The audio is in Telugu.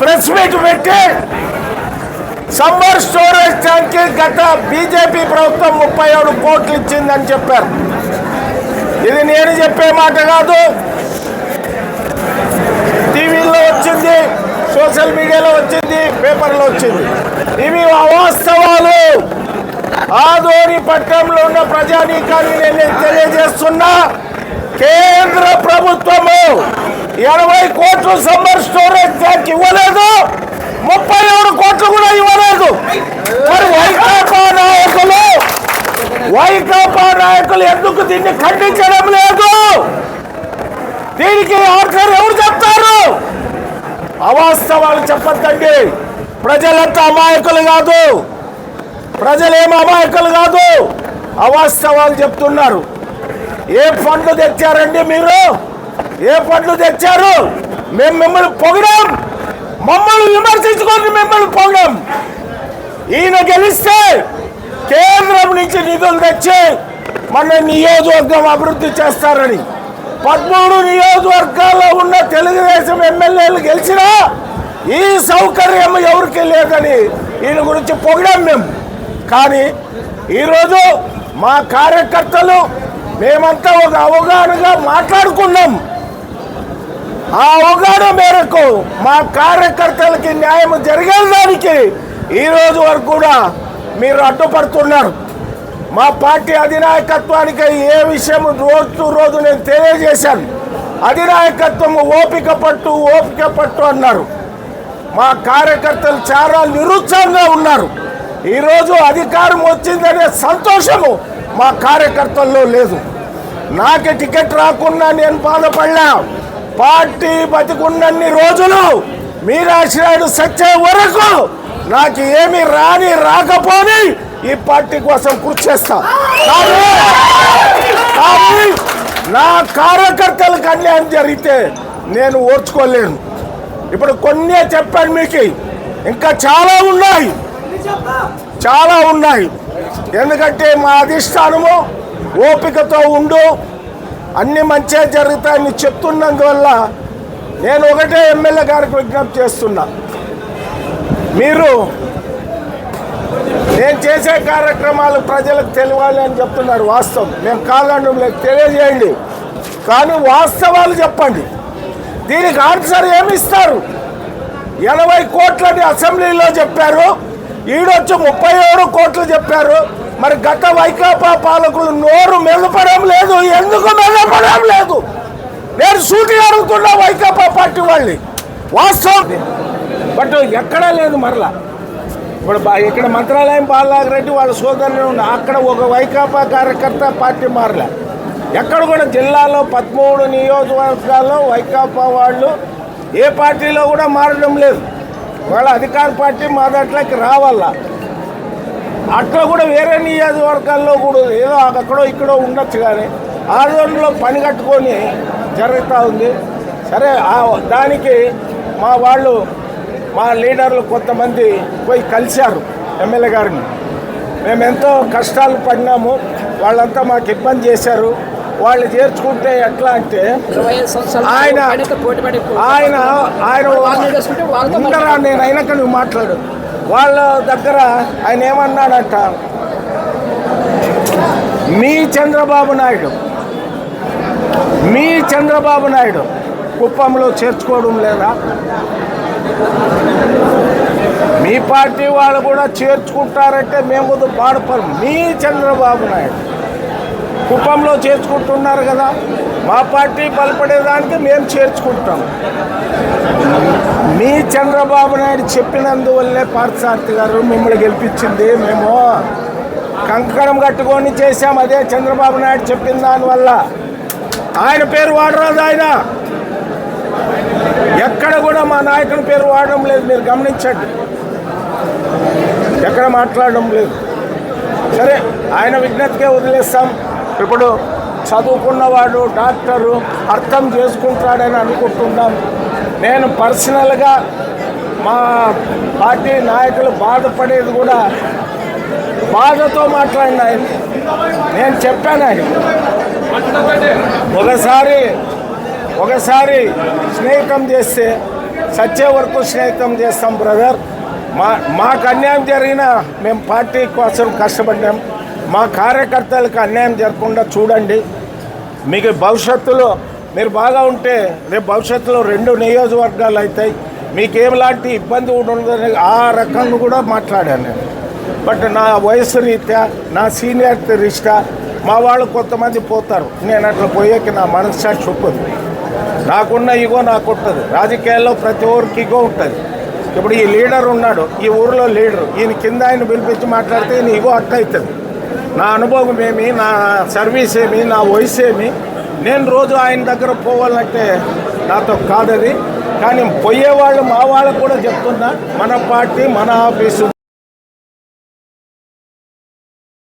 ప్రెస్ మీట్ పెట్టి సమ్మర్ స్టోరేజ్ ట్యాంక్కి గత బీజేపీ ప్రభుత్వం ముప్పై ఏడు కోట్లు ఇచ్చిందని చెప్పారు. ఇది నేను చెప్పే మాట కాదు. టీవీలో వచ్చింది సోషల్ మీడియాలో వచ్చింది పేపర్లో వచ్చింది. ఇవి అవాస్తవాలు. ఆదోని పట్టణంలో ఉన్న ప్రజానీకాన్ని నేను తెలియజేస్తున్నా కేంద్ర ప్రభుత్వము ఎనభై కోట్లు సమ్మర్ స్టోరేజ్ ట్యాంక్ ఇవ్వలేదు. ముప్పై ఏడు కోట్లు కూడా ఇవ్వలేదు. మరి వైకాపా నాయకులు వైకాపా నాయకులు ఎందుకు దీన్ని ఖండించడం లేదు? దీనికి ఆన్సర్ ఎవరు చెప్తారు? అవాస్తవాలు చెప్పద్దండి. ప్రజలంతా అమాయకులు కాదు. ప్రజలేమి అమాయకులు కాదు. అవాస్తవాలు చెప్తున్నారు. ఏ ఫండ్లు తెచ్చారండి మీరు? ఏ పండ్లు తెచ్చారు? మేము మిమ్మల్ని పొగడం. మమ్మల్ని విమర్శించుకొని మిమ్మల్ని పొగడం. ఈయన గెలిస్తే కేంద్రం నుంచి నిధులు తెచ్చి మన నియోజకవర్గం అభివృద్ధి చేస్తారని. పదమూడు నియోజకవర్గాల్లో ఉన్న తెలుగుదేశం ఎమ్మెల్యేలు గెలిచినా ఈ సౌకర్యం ఎవరికి లేదని ఈయన గురించి పొగిడాం మేము కానీ ఈరోజు మా కార్యకర్తలు మేమంతా ఒక అవగాహనగా మాట్లాడుకున్నాం. ఆ అవగాహన మేరకు మా కార్యకర్తలకి న్యాయం జరిగేదానికి ఈరోజు వరకు కూడా మీరు అడ్డుపడుతున్నారు. మా పార్టీ అధినాయకత్వానికి ఏ విషయం రోజు రోజు నేను తెలియజేశాను. అధినాయకత్వం ఓపిక పట్టు ఓపిక పట్టు అన్నారు. మా కార్యకర్తలు చాలా నిరుత్సాహంగా ఉన్నారు. ఈరోజు అధికారం వచ్చిందనే సంతోషము మా కార్యకర్తల్లో లేదు. నాకు టికెట్ రాకుండా నేను బాధపడలా పార్టీ బతికున్నన్ని రోజులు మీరాశ్రాయుడు సచ్చే వరకు నాకు ఏమి రాని రాకపోని ఈ పార్టీ కోసం కృషి చేస్తా. కానీ నా కార్యకర్తలకు అన్యాయం జరిగితే నేను ఓర్చుకోలేను. ఇప్పుడు కొన్ని చెప్పాను మీకు. ఇంకా చాలా ఉన్నాయి. చాలా ఉన్నాయి. ఎందుకంటే మా అధిష్టానము ఓపికతో ఉండు అన్ని మంచిగా జరుగుతాయని చెప్తున్నందువల్ల నేను ఒకటే ఎమ్మెల్యే గారికి విజ్ఞప్తి చేస్తున్నా. మీరు నేను చేసే కార్యక్రమాలు ప్రజలకు తెలియాలి అని చెప్తున్నారు వాస్తవం. మేము కాదండం లేదు తెలియజేయండి. కానీ వాస్తవాలు చెప్పండి. దీనికి ఆన్సర్ ఏమి ఇస్తారు? ఎనభై కోట్లని అసెంబ్లీలో చెప్పారు. ఈడొచ్చి ముప్పై ఏడు కోట్లు చెప్పారు. మరి గత వైకాపా పాలకులు నోరు మెదపడం లేదు ఎందుకు మెదపడం లేదు? నేను సూటి అడుగుతున్నా వైకాపా పార్టీ వాళ్ళని. వాస్తవం. బట్ ఎక్కడా లేదు మరలా. ఇప్పుడు ఇక్కడ మంత్రాలయం బాలనాగరెడ్డి వాళ్ళ సోదరులు ఉన్న అక్కడ ఒక వైకాపా కార్యకర్త పార్టీ మారలే. ఎక్కడ కూడా జిల్లాలో పదమూడు నియోజకవర్గాల్లో వైకాపా వాళ్ళు ఏ పార్టీలో కూడా మారడం లేదు. వాళ్ళ అధికార పార్టీ మా దాంట్లోకి రావాలా? అట్లా కూడా వేరే నియోజకవర్గాల్లో కూడా ఏదో అక్కడో ఇక్కడో ఉండొచ్చు కానీ ఆందోళనలో పని కట్టుకొని జరుగుతూ ఉంది. సరే దానికి మా వాళ్ళు మా లీడర్లు కొంతమంది పోయి కలిశారు ఎమ్మెల్యే గారిని. మేము ఎంతో కష్టాలు పడినాము. వాళ్ళంతా మాకు ఇబ్బంది చేశారు. వాళ్ళు చేర్చుకుంటే ఎట్లా అంటే ఆయన ఆయన ఆయన ఉండరా నేను అయినాక నువ్వు మాట్లాడు. వాళ్ళ దగ్గర ఆయన ఏమన్నాడంట? మీ చంద్రబాబు నాయుడు మీ చంద్రబాబు నాయుడు కుప్పంలో చేర్చుకోవడం లేదా? మీ పార్టీ వాళ్ళు కూడా చేర్చుకుంటారంటే మేము బాధపడం మీ చంద్రబాబు నాయుడు కుప్పంలో చేర్చుకుంటున్నారు కదా? మా పార్టీ బలపడేదానికి మేము చేర్చుకుంటాం. మీ చంద్రబాబు నాయుడు చెప్పినందువల్లే పార్థసారథి గారు మిమ్మల్ని గెలిపించింది. మేము కంకణం కట్టుకొని చేశాం. అదే చంద్రబాబు నాయుడు చెప్పిన దానివల్ల ఆయన పేరు వాడరాదు ఆయన. ఎక్కడ కూడా మా నాయకుని పేరు వాడడం లేదు. మీరు గమనించండి. ఎక్కడ మాట్లాడడం లేదు. సరే ఆయన విజ్ఞతకే వదిలేస్తాం. ఇప్పుడు చదువుకున్నవాడు డాక్టరు అర్థం చేసుకుంటాడని అనుకుంటున్నాం. నేను పర్సనల్గా మా పార్టీ నాయకులు బాధపడేది కూడా బాధతో మాట్లాడిన ఆయన. నేను చెప్పాను ఆయన. ఒకసారి ఒకసారి స్నేహితం చేస్తే సచ్చే వరకు స్నేహితం చేస్తాం బ్రదర్. మా మాకు అన్యాయం జరిగినా మేము పార్టీ కోసం కష్టపడ్డాం. మా కార్యకర్తలకు అన్యాయం జరగకుండా చూడండి. మీకు భవిష్యత్తులో మీరు బాగా ఉంటే రేపు భవిష్యత్తులో రెండు నియోజకవర్గాలు అవుతాయి. మీకు ఏలాంటి ఇబ్బంది ఉండదు ఉండదని ఆ రకంగా కూడా మాట్లాడాను నేను. బట్ నా వయసు రీత్యా నా సీనియారిటీ రీత్యా మా వాళ్ళు కొంతమంది పోతారు. నేను అట్లా పోయేకి నా మనస్సాక్షి ఒప్పదు నాకున్న ఇగో నాకు ఉంటుంది. రాజకీయాల్లో ప్రతి ఊరికి ఇగో ఉంటుంది. ఇప్పుడు ఈ లీడర్ ఉన్నాడు. ఈ ఊరిలో లీడర్. ఈయన కింద ఆయన పిలిపించి మాట్లాడితే ఈయన ఇగో అట్ట అవుతుంది నా అనుభవం ఏమి నా సర్వీస్ ఏమి నా వయసు ఏమి నేను రోజు ఆయన దగ్గర పోవాలంటే నాతో కాదది. కానీ పోయేవాళ్ళు మా వాళ్ళకు కూడా చెప్తున్నా మన పార్టీ మన ఆఫీసు